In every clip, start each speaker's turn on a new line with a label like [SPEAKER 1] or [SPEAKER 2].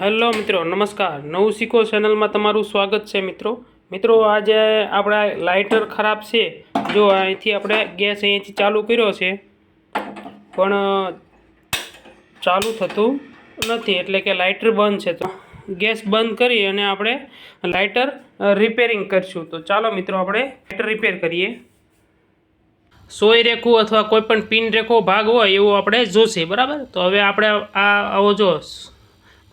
[SPEAKER 1] Hello મિત્રો, નમસ્કાર. નવું શીખો ચેનલમાં તમારું સ્વાગત છે મિત્રો. મિત્રો, આજે આપણા લાઇટર ખરાબ છે. જો અહીંથી આપણે ગેસ અહીંથી ચાલુ કર્યો છે, પણ ચાલુ થતું નથી. એટલે કે લાઇટર બંધ છે. તો ગેસ બંધ કરી અને આપણે લાઇટર રિપેરિંગ કરીશું. તો ચાલો મિત્રો, આપણે લાઇટર રિપેર કરીએ. સોય રેખું અથવા કોઈપણ પિન રેખો ભાગ હોય, એવું આપણે જોશે. બરાબર? તો હવે આપણે આ, આવો જો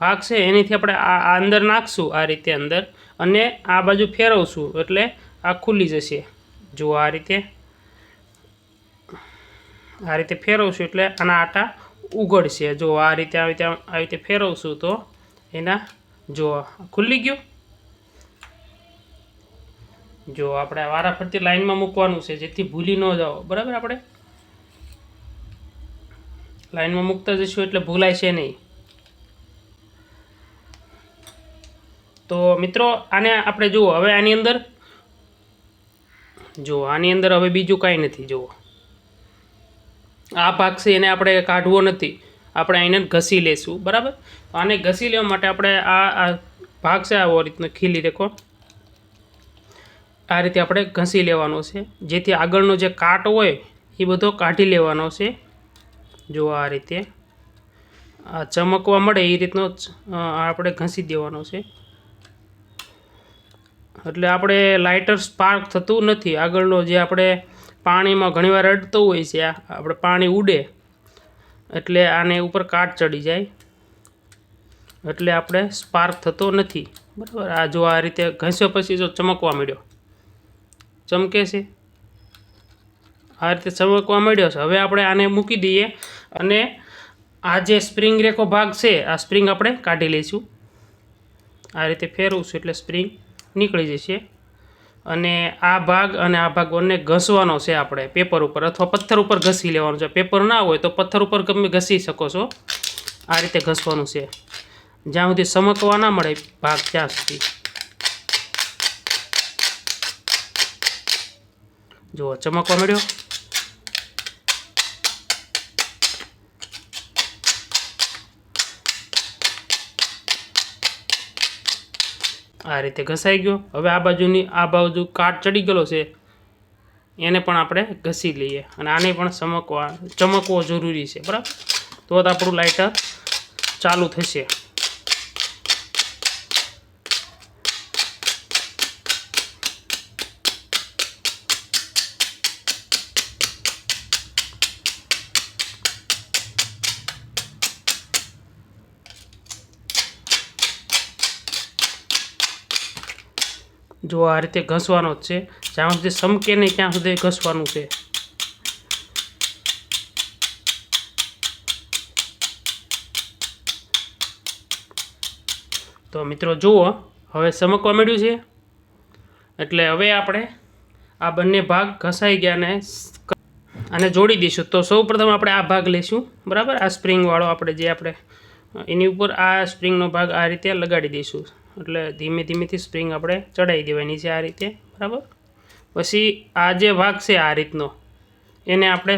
[SPEAKER 1] ભાગ છે, એનીથી આપણે આ અંદર નાખશું, આ રીતે અંદર, અને આ બાજુ ફેરવશું, એટલે આ ખુલ્લી જશે. જુઓ આ રીતે આ રીતે ફેરવશું, એટલે આના આટા ઉગડશે. જો આ રીતે આવી રીતે આવી રીતે ફેરવશું, તો એના જો ખુલ્લી ગયું. જો આપણે વારાફરતી લાઈનમાં મૂકવાનું છે, જેથી ભૂલી ન જાઓ. બરાબર આપણે? લાઈનમાં મૂકતા જઈશું, એટલે ભૂલાય છે નહીં. તો મિત્રો, આને આપણે જુઓ. હવે આની અંદર, જુઓ, આની અંદર હવે બીજું કાંઈ નથી, જુઓ. આ ભાગ છે, એને આપણે કાઢવો નથી. આપણે એને ઘસી લેશું, બરાબર? આને ઘસી લેવા માટે આપણે આ આ ભાગ છે, આવો રીતનો ખીલી રેખો. આ રીતે આપણે ઘસી લેવાનો છે. જેથી આગળનો જે કાટ હોય, એ બધો કાઢી લેવાનો છે. જો આ રીતે. આ ચમકવા મળે, એ રીતનો આપણે ઘસી દેવાનો છે. એટલે આપણે લાઇટર સ્પાર્ક થતું નથી. આગળનો જે આપણે પાણીમાં ઘણીવાર અડતું હોય છે, આ આપણે પાણી ઉડે. એટલે આને ઉપર કાટ ચડી જાય. એટલે આપણે સ્પાર્ક થતો નથી. બરાબર? આ જો આ રીતે ઘસ્યો પછી જો ચમકવા માંડ્યો. ચમકે છે? આ રીતે ચમકવા માંડ્યો છે. હવે આપણે આને મૂકી દઈએ અને આ જે સ્પ્રિંગ રેખો ભાગ છે, આ સ્પ્રિંગ આપણે કાઢી લઈશું. આ રીતે ફેરવશું એટલે સ્પ્રિંગ નીકળી જશે. અને આ ભાગ અને આ ભાગ બંને ઘસવાનો છે આપણે. પેપર ઉપર અથવા પથ્થર ઉપર ઘસી લેવાનું છે. પેપર ના હોય તો પથ્થર ઉપર તમે ઘસી શકો છો. આ રીતે ઘસવાનું છે. જ્યાં સુધી ચમકવા ના મળે ભાગ ત્યાં સુધી. જુઓ, ચમકવા મળ્યો આ રીતે ઘસાઈ ગયો. હવે આ બાજુની, આ બાજુ કાટ ચડી ગયેલો છે. એને પણ આપણે ઘસી લઈએ અને આને પણ ચમકવા, ચમકવો જરૂરી છે. બરાબર? તો જ આપણું લાઇટર ચાલુ થશે. જો આ રીતે ઘસવાનો જ છે. જ્યાં સુધી સમકે નહીં, ત્યાં સુધી ઘસવાનું છે. તો મિત્રો જુઓ, હવે ચમકવા મળ્યું છે. એટલે હવે આપણે આ બંને ભાગ ઘસાઈ ગયા ને આને જોડી દઈશું. તો સૌપ્રથમ આપણે આ ભાગ લઈશું, બરાબર? આ સ્પ્રિંગવાળો આપણે જે આપણે એની ઉપર આ સ્પ્રિંગનો ભાગ આ રીતે લગાડી દઈશું. એટલે ધીમે ધીમેથી સ્પ્રિંગ આપણે ચડાવી દેવાની છે આ રીતે, બરાબર? પછી આ જે ભાગ છે આ રીતનો, એને આપણે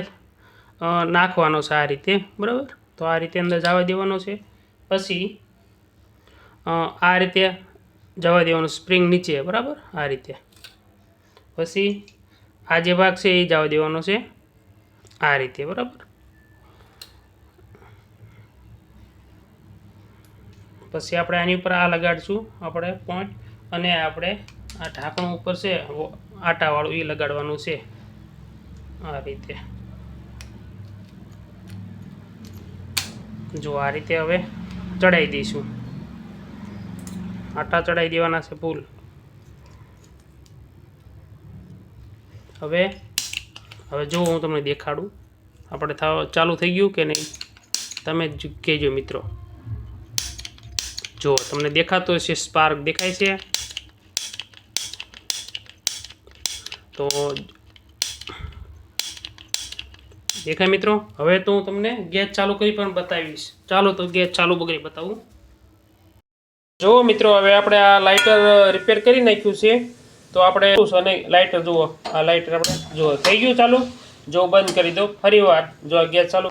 [SPEAKER 1] નાખવાનો છે આ રીતે, બરાબર? તો આ રીતે અંદર જવા દેવાનો છે. પછી આ રીતે જવા દેવાનું સ્પ્રિંગ નીચે, બરાબર? આ રીતે. પછી આ જે ભાગ છે એ જવા દેવાનો છે આ રીતે, બરાબર? પછી આપણે આની ઉપર આ લગાડશું, આપણે પોઈન્ટ અને આપણે આ ઢાંકણું ઉપર છે આટાવાળું એ લગાડવાનું છે. આ રીતે. જો આ રીતે હવે ચડાવી દઈશું. આટા ચડાવી દેવાના છે ફૂલ હવે હવે જો હું તમને દેખાડું, આપણે ચાલુ થઈ ગયું કે નહીં? તમે જ કહેજો મિત્રો. જો તમને દેખાતો હશે સ્પાર્ક દેખાય છે. તો દેખાય મિત્રો? હવે તો હું તમને ગેસ ચાલુ કરી પણ બતાવીશ. ચાલો તો ગેસ ચાલુ બગડી બતાવું. જુઓ મિત્રો, હવે આપણે આ લાઇટર રિપેર કરી નાખ્યું છે. તો આપણે અને લાઇટર જુઓ. આ લાઇટર આપણે જુઓ. થઈ ગયું ચાલુ? જો બંધ કરી દો. ફરી વાર જો આ ગેસ ચાલુ.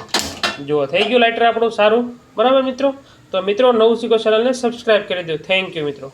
[SPEAKER 1] જુઓ. થઈ ગયું લાઇટર આપણું સારું? બરાબર મિત્રો? તો મિત્રો નવું શીખો ચેનલને સબસ્ક્રાઈબ કરી દો. થેન્ક યુ મિત્રો.